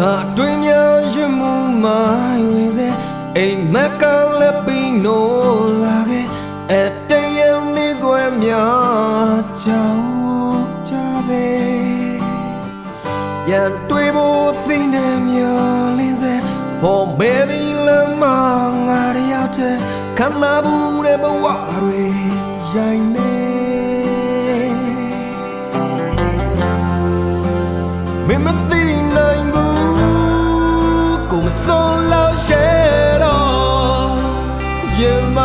ငါတွင်များရမှုမိုင်းဝင်စေအိမ်မက်ကလည်းပြီးနိုးလာခဲ့အတယံနေစွဲများချောင်းကြစေရန်တွေ့ဖို့သိနေမျောလင်းစေဘောမေဘီလမငါရရောက်တဲ့ခန္ဓာဘူးတဲ့ဘဝတွေရိုင်းနေမင်းမသိနိုင်ဘူး ကိုမစွန်လို့ရှဲတော့ရင်မ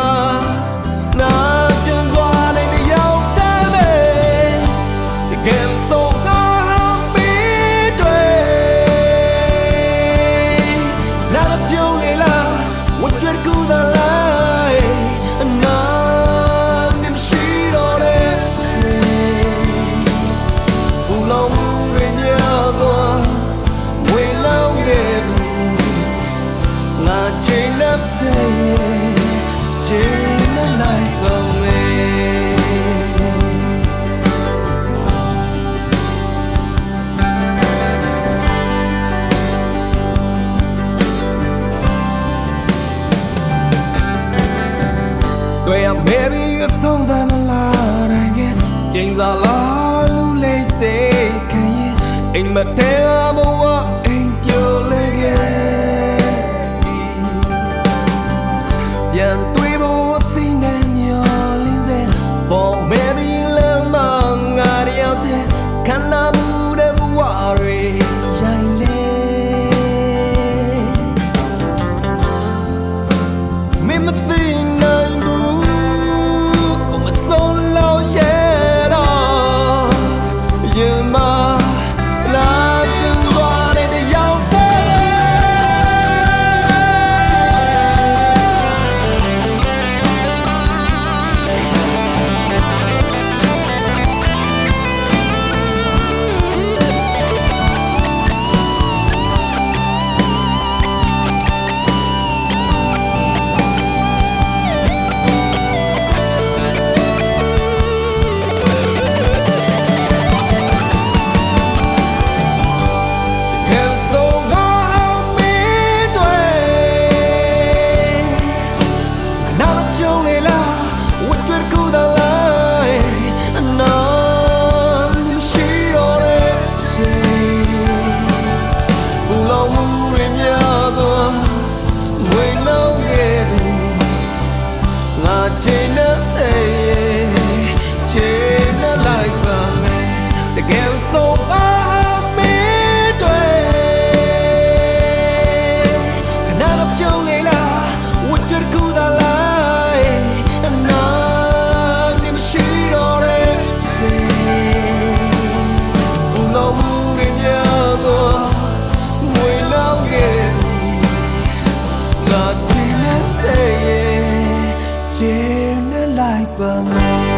တွေ့ရ maybe အဆုံးသမ်းမလာနိုင်ခင်ချိန်စာလာလူလေးချိန်ခင်အိမ်မထဲဘဝ ပြန်တွေ့ဖို့သိနေမျောလင်းစေပေါ် maybe လမ်းမှာငါရောက်တဲ့ခန္ဓာဘူးတဲ့ဘဝတွေရိုင်လေမင်းမသိ ကျေနဲ့လိုက်ပါမယ်